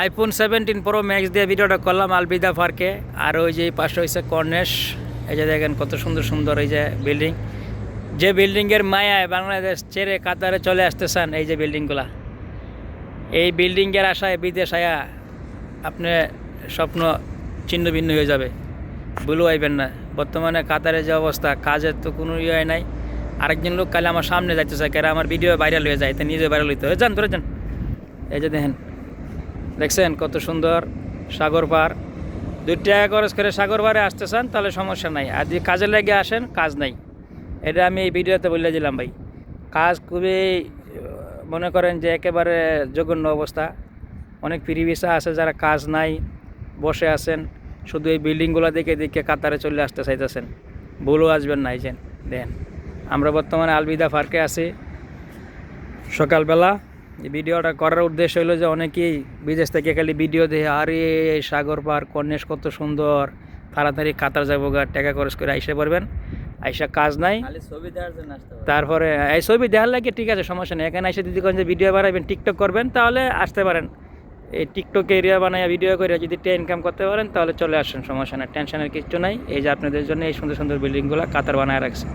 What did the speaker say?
IPhone seventeen pro max দিয়ে ভিডিওটা করলাম আলবিদা পার্কে আর ওই যে পাশে হয়েছে কর্নেশ। এই যে দেখেন কত সুন্দর সুন্দর এই যে বিল্ডিং যে বিল্ডিংয়ের মায়ায় বাংলাদেশ ছেড়ে কাতারে চলে আসতেছেন এই যে বিল্ডিংগুলা এই বিল্ডিংয়ের আশায় বিদেশ আয়া আপনি স্বপ্ন ছিন্ন ভিন্ন হয়ে যাবে। ভুলও আইবেন না। বর্তমানে কাতারে যে অবস্থা, কাজের তো কোনো ইয়ে নাই। আরেকজন লোক কালে আমার সামনে যাইতে চায় কেন আমার ভিডিও ভাইরাল হয়ে যায়, তো নিজে ভাইরাল হইতে যান, ধরে যান। এই যে দেখেন দেখছেন কত সুন্দর সাগর পার। দুই টাকা খরচ করে সাগর পারে আসতে চান, তাহলে সমস্যা নাই। আর যদি কাজে লেগে আসেন, কাজ নাই। এটা আমি এই ভিডিওতে বলে দিলাম ভাই। কাজ খুবই, মনে করেন যে একেবারে জঘন্য অবস্থা। অনেক ফ্রি আছে যারা কাজ নাই, বসে আছেন। শুধু এই বিল্ডিংগুলো দেখে দেখে কাতারে চলে আসতে চাইতেছেন। ভুলও আসবেন না, এই দেন। আমরা বর্তমানে আলবিদা পার্কে আছি। সকালবেলা ভিডিওটা করার উদ্দেশ্য হলো যে অনেকেই বিদেশ থেকে খালি ভিডিও দেখে আরে সাগর পার কন্যাস কত সুন্দর। তাড়াতাড়ি কাতার যাব গা টাকা খরচ করে আইসে পড়বেন। আইসা কাজ নাই। তারপরে এই ছবি দেখার লাগে ঠিক আছে সমস্যা নেই। এখানে এসে যদি কোন যে ভিডিও বানাবেন টিকটক করবেন তাহলে আসতে পারেন। এই টিকটক এরিয়া বানায় ভিডিও করে যদি টে ইনকাম করতে পারেন তাহলে চলে আসেন সমস্যা নেই টেনশনের কিছু নাই। এই যে আপনাদের জন্য এই সুন্দর সুন্দর বিল্ডিংগুলো কাতার বানায় রাখছে।